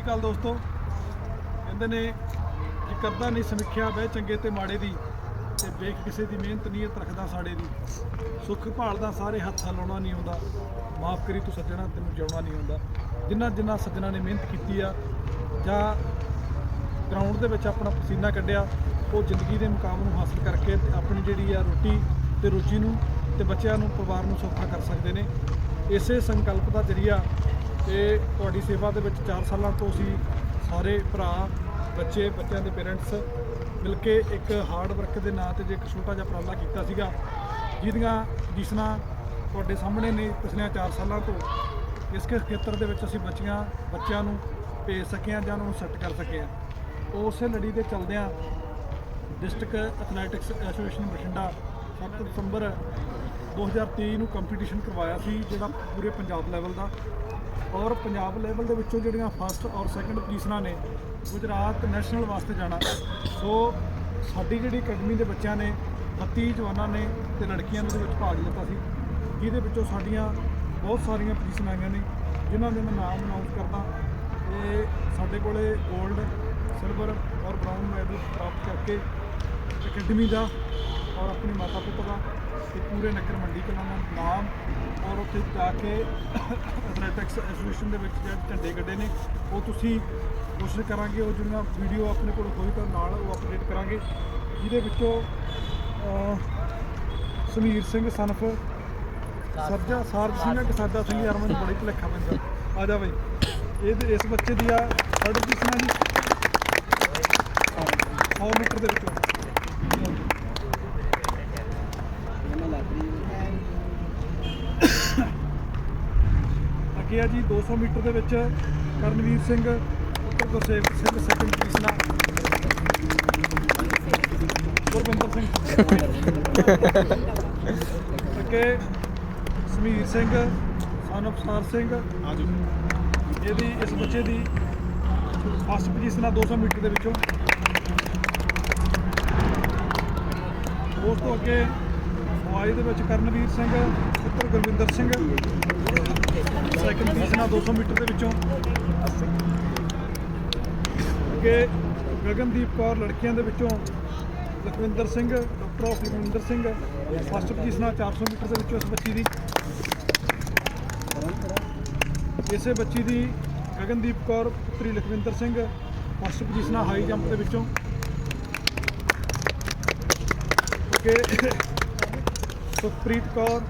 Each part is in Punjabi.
ਸ਼੍ਰੀ ਅਕਾਲ ਦੋਸਤੋ। ਕਹਿੰਦੇ ਨੇ ਕਿ ਕਰਦਾ ਨਹੀਂ ਸਮੀਖਿਆ, ਬਹਿ ਚੰਗੇ ਤੇ ਮਾੜੇ ਦੀ ਤੇ ਵੇਖ ਕਿਸੇ ਦੀ ਮਿਹਨਤ ਨੀਅਤ ਰੱਖਦਾ ਸਾੜੇ ਦੀ। ਸੁੱਖ ਭਾਲਦਾ ਸਾਰੇ, ਹੱਥ ਹਲਾਉਣਾ ਨਹੀਂ ਆਉਂਦਾ। ਮਾਫ ਕਰੀ ਤੂੰ ਸੱਜਣਾ, ਤੈਨੂੰ ਜਿਉਣਾ ਨਹੀਂ ਆਉਂਦਾ। ਜਿਨ੍ਹਾਂ ਜਿਨ੍ਹਾਂ ਸੱਜਣਾ ਨੇ ਮਿਹਨਤ ਕੀਤੀ ਆ, ਜਾਂ ਗਰਾਊਂਡ ਦੇ ਵਿੱਚ ਆਪਣਾ ਪਸੀਨਾ ਕੱਢਿਆ, ਉਹ ਜ਼ਿੰਦਗੀ ਦੇ ਮੁਕਾਮ ਨੂੰ ਹਾਸਲ ਕਰਕੇ ਤੇ ਆਪਣੀ ਜਿਹੜੀ ਆ ਰੋਟੀ ਤੇ ਰੋਜੀ ਨੂੰ ਤੇ ਬੱਚਿਆਂ ਨੂੰ, ਪਰਿਵਾਰ ਨੂੰ ਸੌਖਾ ਕਰ ਸਕਦੇ ਨੇ। ਇਸੇ ਸੰਕਲਪ ਦਾ ਜਰੀਆ ਤੇ ਤੁਹਾਡੀ ਸੇਵਾ ਦੇ ਵਿੱਚ 4 ਸਾਲਾਂ ਤੋਂ ਅਸੀਂ ਸਾਰੇ ਭਰਾ, ਬੱਚੇ, ਬੱਚਿਆਂ ਦੇ ਪੇਰੈਂਟਸ ਮਿਲ ਕੇ ਇੱਕ ਹਾਰਡ ਵਰਕ ਦੇ ਨਾਂ ਤੇ ਜੇ ਇੱਕ ਛੋਟਾ ਜਿਹਾ ਉਪਰਾਲਾ ਕੀਤਾ ਸੀਗਾ, ਜਿਹਦੀਆਂ ਜਿਸਨਾ ਤੁਹਾਡੇ ਸਾਹਮਣੇ ਨੇ ਪਿਛਲੇ 4 ਸਾਲਾਂ ਤੋਂ, ਇਸ ਕਿਸ ਖੇਤਰ ਦੇ ਵਿੱਚ ਅਸੀਂ ਬੱਚੀਆਂ, ਬੱਚਿਆਂ ਨੂੰ ਭੇਜ ਸਕੇ ਹਾਂ ਜਾਂ ਉਹਨਾਂ ਨੂੰ ਸੈੱਟ ਕਰ ਸਕੇ ਹਾਂ। ਉਸੇ ਲੜੀ ਦੇ ਚਲਦਿਆਂ ਡਿਸਟ੍ਰਿਕਟ ਐਥਲੈਟਿਕਸ ਐਸੋਸੀਏਸ਼ਨ ਬਠਿੰਡਾ 7 ਦਸੰਬਰ 2023 ਨੂੰ ਕੰਪੀਟੀਸ਼ਨ ਕਰਵਾਇਆ ਸੀ, ਜਿਹੜਾ ਪੂਰੇ ਪੰਜਾਬ ਲੈਵਲ ਦਾ। ਔਰ ਪੰਜਾਬ ਲੈਵਲ ਦੇ ਵਿੱਚੋਂ ਜਿਹੜੀਆਂ ਫਸਟ ਔਰ ਸੈਕੰਡ ਪੋਜੀਸ਼ਨਾਂ ਨੇ, ਗੁਜਰਾਤ ਨੈਸ਼ਨਲ ਵਾਸਤੇ ਜਾਣਾ। ਸੋ ਸਾਡੀ ਜਿਹੜੀ ਅਕੈਡਮੀ ਦੇ ਬੱਚਿਆਂ ਨੇ 32 ਜਵਾਨਾਂ ਨੇ ਤੇ ਲੜਕੀਆਂ ਨੇ ਉਹਦੇ ਵਿੱਚ ਭਾਗ ਲਿੱਤਾ ਸੀ। ਜਿਹਦੇ ਵਿੱਚੋਂ ਸਾਡੀਆਂ ਬਹੁਤ ਸਾਰੀਆਂ ਪੋਜੀਸ਼ਨਾਂ ਆਈਆਂ ਨੇ, ਜਿਨ੍ਹਾਂ ਦੇ ਮੈਂ ਨਾਮ ਅਨਾਉਂਸ ਕਰਦਾ। ਤੇ ਸਾਡੇ ਕੋਲੇ 골ਡ ਸਿਲਵਰ ਔਰ ਬ੍ਰਾਊਨ ਮੈਡਲ ਪ੍ਰਾਪਤ ਕਰਕੇ ਅਕੈਡਮੀ ਦਾ ਔਰ ਆਪਣੇ ਮਾਤਾ ਪਿਤਾ ਦਾ ਤੇ ਪੂਰੇ ਨਗਰ ਮੰਡੀ ਕਲਾਂ ਦਾ ਨਾਮ ਔਰ ਉੱਥੇ ਜਾ ਕੇ ਐਥਲੈਟਿਕਸ ਐਸੋਸੀਏਸ਼ਨ ਦੇ ਵਿੱਚ ਜਿਹੜੇ ਝੰਡੇ ਗੱਡੇ ਨੇ, ਉਹ ਤੁਸੀਂ ਕੋਸ਼ਿਸ਼ ਕਰਾਂਗੇ ਉਹ ਜਿਹੜੀਆਂ ਵੀਡੀਓ ਆਪਣੇ ਕੋਲ ਹੋਈ ਤਾਂ ਨਾਲ ਉਹ ਅਪਡੇਟ ਕਰਾਂਗੇ, ਜਿਹਦੇ ਵਿੱਚੋਂ ਸਮੀਰ ਸਿੰਘ ਸਨਫ, ਸਰਜਾ ਸਾਰਜ ਸਿੰਘ ਕਿ ਸਾਦਾ ਸਿੰਘ ਯਾਰ ਮੈਨੂੰ ਬੜੀ ਭੁਲੇਖਾ ਪੈਂਦਾ ਆ ਜਾ ਬਈ। ਇਹ ਇਸ ਬੱਚੇ ਦੀ ਆ ਥਰਡ ਪੋਜੀਸ਼ਨ ਆ ਜੀ। 100 ਮੀਟਰ ਦੇ ਵਿੱਚੋਂ। ਅੱਗੇ ਆ ਜੀ 200 ਮੀਟਰ ਦੇ ਵਿੱਚ ਕਰਨਵੀਰ ਸਿੰਘ ਪੁੱਤਰ ਗੁਰਸੇਵਕ ਸਿੰਘ ਸੈਕੰਡ ਪੋਜੀਸ਼ਨ ਆ ਗੁਰਵਿੰਦਰ ਸਿੰਘ। ਅੱਗੇ ਸਮੀਰ ਸਿੰਘ ਸਨ ਅਫਸਾਰ ਸਿੰਘ। ਇਹਦੀ ਇਸ ਬੱਚੇ ਦੀ ਫਸਟ ਪੋਜੀਸ਼ਨ ਆ 200 ਮੀਟਰ ਦੇ ਵਿੱਚੋਂ। ਉਸ ਤੋਂ ਅੱਗੇ ਹਵਾਈ ਦੇ ਵਿੱਚ ਕਰਨਵੀਰ ਸਿੰਘ, ਪੁੱਤਰ ਗੁਰਵਿੰਦਰ ਸਿੰਘ ਸੈਕੰਡ ਪੋਜੀਸ਼ਨ ਆ 200 ਮੀਟਰ ਦੇ ਵਿੱਚੋਂ। ਅੱਗੇ ਗਗਨਦੀਪ ਕੌਰ ਲੜਕੀਆਂ ਦੇ ਵਿੱਚੋਂ Lakhwinder Singh, daughter of Lakhwinder Singh, first position ਆ 400 ਮੀਟਰ ਦੇ ਵਿੱਚੋਂ ਇਸ ਬੱਚੀ ਦੀ। ਇਸੇ ਬੱਚੀ ਦੀ ਗਗਨਦੀਪ ਕੌਰ, ਪੁੱਤਰੀ Lakhwinder Singh, first position high jump ਦੇ ਵਿੱਚੋਂ। ਅੱਗੇ Sukhpreet Kaur,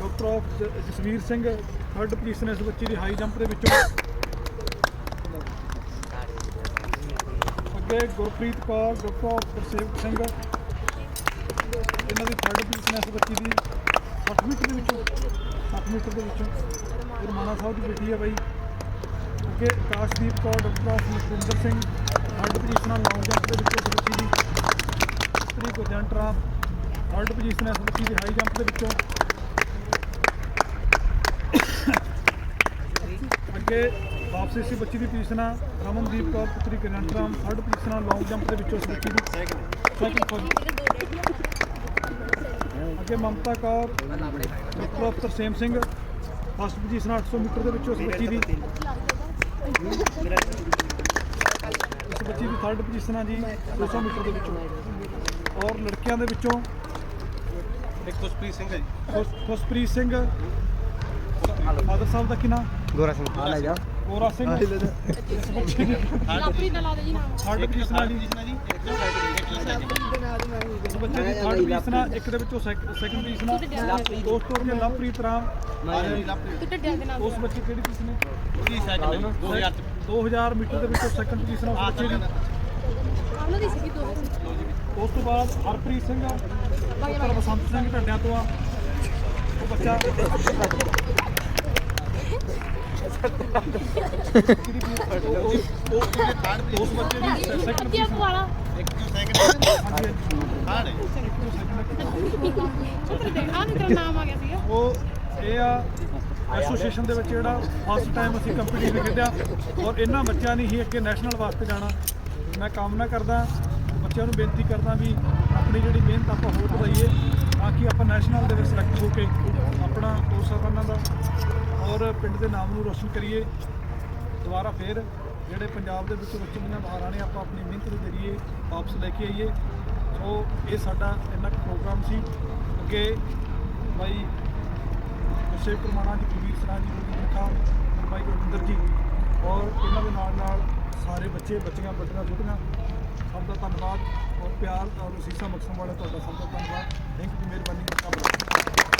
daughter Jasvir Singh, third position ਇਸ ਬੱਚੀ ਦੀ ਹਾਈ ਜੰਪ ਦੇ ਵਿੱਚੋਂ। ਅੱਗੇ ਗੁਰਪ੍ਰੀਤ ਕੌਰ, ਡਾਕਟਰ ਆਫ ਸਿੰਘ। ਇਹਨਾਂ ਦੀ ਥਰਡ ਪੋਜੀਸ਼ਨ ਇਸ ਬੱਚੀ ਦੀ 60 ਮੀਟਰ ਦੇ ਵਿੱਚੋਂ। 60 ਮੀਟਰ ਦੇ ਵਿੱਚੋਂ। ਇਹ ਰਮਾਣਾ ਸਾਹਿਬ ਦੀ ਬੇਟੀ ਹੈ ਬਾਈ। ਅੱਗੇ Akashdeep Kaur, daughter of Singh. Third position long jump ਦੇ ਵਿੱਚੋਂ ਇਸ ਬੱਚੀ ਦੀ। ਤਰੀ ਗੁਰਜੰਟਰਾ ਥਰਡ ਪੋਜੀਸ਼ਨ ਇਸ ਬੱਚੀ ਦੀ ਹਾਈ ਜੰਪ ਦੇ ਵਿੱਚੋਂ। ਅੱਗੇ ਵਾਪਸੀ ਇਸੇ ਬੱਚੀ ਦੀ ਪੋਜੀਸ਼ਨ ਆ, ਰਮਨਦੀਪ ਕੌਰ, ਪੁੱਤਰੀ ਗੁਰਜੰਟਰਾ ਥਰਡ ਪੋਜੀਸ਼ਨ ਆ ਲੌਂਗ ਜੰਪ ਦੇ ਵਿੱਚੋਂ ਇਸ ਦੀ। ਸੈਕਿੰਡ ਸੈਕਿੰਡ ਅੱਗੇ ਮਮਤਾ ਕੌਰ, ਡਾਕਟਰ ਅਫਸਰ ਸੇਮ ਸਿੰਘ। ਫਸਟ ਪੋਜੀਸ਼ਨ 800 ਮੀਟਰ ਦੇ ਵਿੱਚੋਂ ਇਸ ਬੱਚੀ ਦੀ। ਇਸ ਬੱਚੀ ਦੀ ਥਰਡ ਪੋਜੀਸ਼ਨ ਆ ਜੀ 200 ਮੀਟਰ ਦੇ ਵਿੱਚੋਂ। ਔਰ ਲੜਕੀਆਂ ਦੇ ਵਿੱਚੋਂ ਇੱਕ ਖੁਸ਼ਪ੍ਰੀਤ ਸਿੰਘ ਹੈ ਜੀ। ਖੁਸ਼- ਖੁਸ਼ਪ੍ਰੀਤ ਸਿੰਘ। ਫਾਦਰ ਸਾਹਿਬ ਦਾ ਕੀ ਨਾਮ? ਗੋਰਾ ਸਿੰਘ। ਆ ਲੈ ਜਾ। ਗੋਰਾ ਸਿੰਘ। ਲਾਪਰੀ ਦਾ ਲਾ ਦੇ ਜੀ ਨਾਮ। ਥਰਡ ਪੋਜੀਸ਼ਨ ਜੀ ਜੀ। ਇਸ ਬੱਚੇ ਦੀ ਥਰਡ ਪੋਜੀਸ਼ਨ ਆ ਇੱਕ ਦੇ ਵਿੱਚੋਂ ਸੈਕੰਡ ਪੋਜੀਸ਼ਨ ਆ ਉਸ ਤੋਂ ਅੱਗੇ ਲਵਪ੍ਰੀਤ ਰਾਮ। ਤੂੰ ਟੱਡਿਆਂ ਦੇ ਨਾਲ ਉਸ ਬੱਚੇ ਕਿਹੜੀ ਪੋਜੀਸ਼ਨ ਹੈ ਉਹਦੀ ਸੈਕਿੰਡ 2000 2000 ਮੀਟਰ ਦੇ ਵਿੱਚੋਂ ਸੈਕੰਡ ਪੋਜੀਸ਼ਨ ਆ ਉਸ ਬੱਚੇ ਦੀ। ਉਹਨਾਂ ਦੀ ਸੀਗੀ ਦੋ ਉਸ ਤੋਂ ਬਾਅਦ ਹਰਪ੍ਰੀਤ ਸਿੰਘ ਪੁੱਤਰ ਬਸੰਤ ਸਿੰਘ ਢੱਡਿਆਂ ਤੋਂ ਆ। ਉਹ ਬੱਚਾ। ਉਹ- ਉਹ- ਉਹ- ਉਸ ਬੱਚੇ ਦੀ ਸੈਕੰਡ ਅੱਧਿਆ ਵਾਲਾ ਇੱਕ ਦੇ ਆ ਨੂੰ ਤੇਰਾ ਨਾਮ ਆ ਗਿਆ ਸੀਗਾ ਉਹ ਇਹ ਆ, ਐਸੋਸੀਏਸ਼ਨ ਦੇ ਵਿੱਚ ਜਿਹੜਾ ਫਸਟ ਟਾਈਮ ਅਸੀਂ ਕੰਪੀਟੀਸ਼ਨ ਖੇਡਿਆ ਔਰ ਇਹਨਾਂ ਬੱਚਿਆਂ ਨੇ ਹੀ ਅੱਗੇ ਨੈਸ਼ਨਲ ਵਾਸਤੇ ਜਾਣਾ। ਮੈਂ ਕਾਮਨਾ ਕਰਦਾ, ਬੱਚਿਆਂ ਨੂੰ ਬੇਨਤੀ ਕਰਦਾ ਵੀ ਆਪਣੀ ਜਿਹੜੀ ਮਿਹਨਤ ਆਪਾਂ ਹੋਰ ਵਧਾਈਏ ਤਾਂ ਕਿ ਆਪਾਂ ਨੈਸ਼ਨਲ ਦੇ ਵਿੱਚ ਸਿਲੈਕਟ ਹੋ ਕੇ ਆਪਣਾ ਕੋਰਸ ਇਹਨਾਂ ਦਾ ਔਰ ਪਿੰਡ ਦੇ ਨਾਮ ਨੂੰ ਰੋਸ਼ਨ ਕਰੀਏ। ਦੁਬਾਰਾ ਫੇਰ ਜਿਹੜੇ ਪੰਜਾਬ ਦੇ ਵਿੱਚ ਵਿੱਚੋਂ ਦੀਆਂ ਬਾਹਰਾਂ ਨੇ ਆਪਾਂ ਆਪਣੀ ਮਿਹਨਤ ਦੇ ਜ਼ਰੀਏ ਵਾਪਸ ਲੈ ਕੇ ਆਈਏ। ਸੋ ਇਹ ਸਾਡਾ ਇੰਨਾ ਕੁ ਪ੍ਰੋਗਰਾਮ ਸੀ। ਅੱਗੇ ਬਾਈ ਗੁਰਸੇਵ ਪ੍ਰਮਾਣਾ ਜੀ ਕੁਲਵੀਰ ਸਰਾਂ ਜੀ ਗੁਰਜੀਤ ਖਾਨ ਬਾਈ ਗੁਰਵਿੰਦਰ ਜੀ ਔਰ ਇਹਨਾਂ ਦੇ ਨਾਲ ਨਾਲ ਸਾਰੇ ਬੱਚੇ, ਬੱਚੀਆਂ ਵੱਡੀਆਂ ਛੋਟੀਆਂ, ਸਭ ਦਾ ਧੰਨਵਾਦ ਔਰ ਪਿਆਰ ਔਰ ਅਸੀਸਾਂ ਬਖਸ਼ਣ ਵਾਲੇ ਤੁਹਾਡਾ ਸਭ ਦਾ ਧੰਨਵਾਦ। ਥੈਂਕ ਯੂ, ਮਿਹਰਬਾਨੀ